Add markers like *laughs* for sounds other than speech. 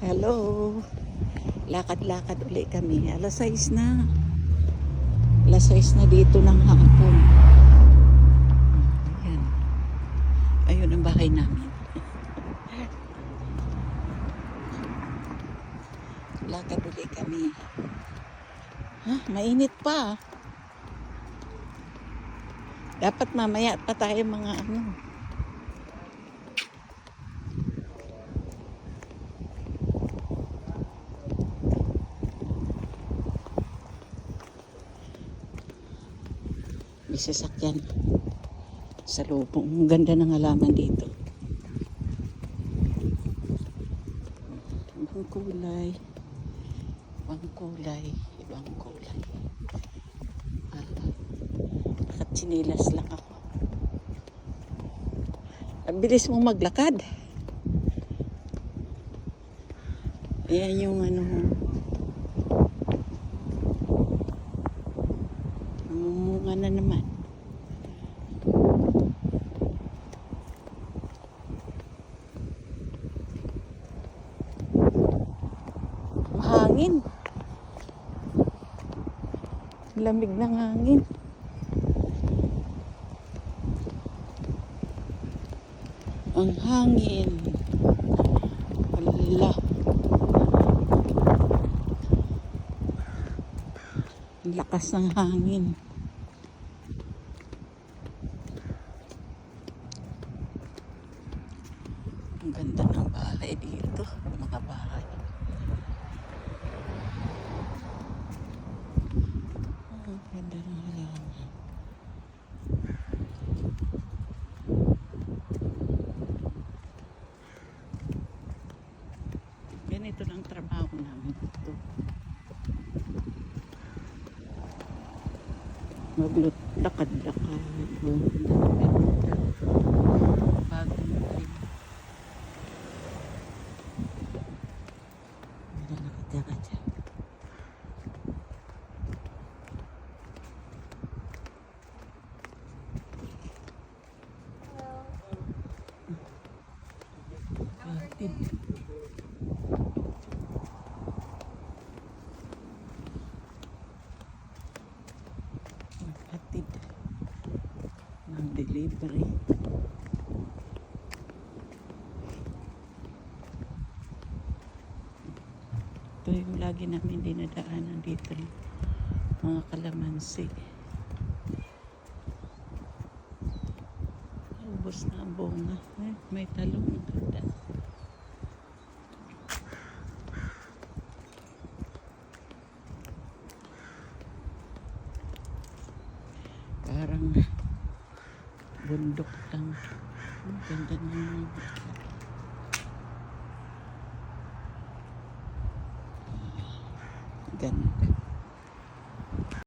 Hello. Lakad-lakad uli kami. Alas 6 na. Alas 6 na dito ng hapon. Ayan. Ayun ang bahay namin. *laughs* Lakad uli kami. Ha? Mainit pa. Dapat mamaya pa tayo mga ano. May sasakyan sa lubong. Ang ganda ng halaman dito. Ibang kulay. Ibang kulay. Ibang kulay. Ah, Nakatsinilas lang ako. Ang bilis mo maglakad. Ayan yung ano Mahangin. Lamig ng hangin. Ang hangin. Wala. Ang lakas ng hangin. Ang ganda ng bahay dito. Mga bahay. Ang ganda ng halaman. Ganito lang trabaho namin dito. Maglut, lakad-lakad. Ganda-ganda. Bagong trip. Lakad-lakad dyan. Delivery. Ito yung lagi namin dinadaanan dito. Mga kalamansi. Ubus na ang bunga. Eh, may talong. Ang ganda. Parang bundok lang. Ang ganda ng ganda.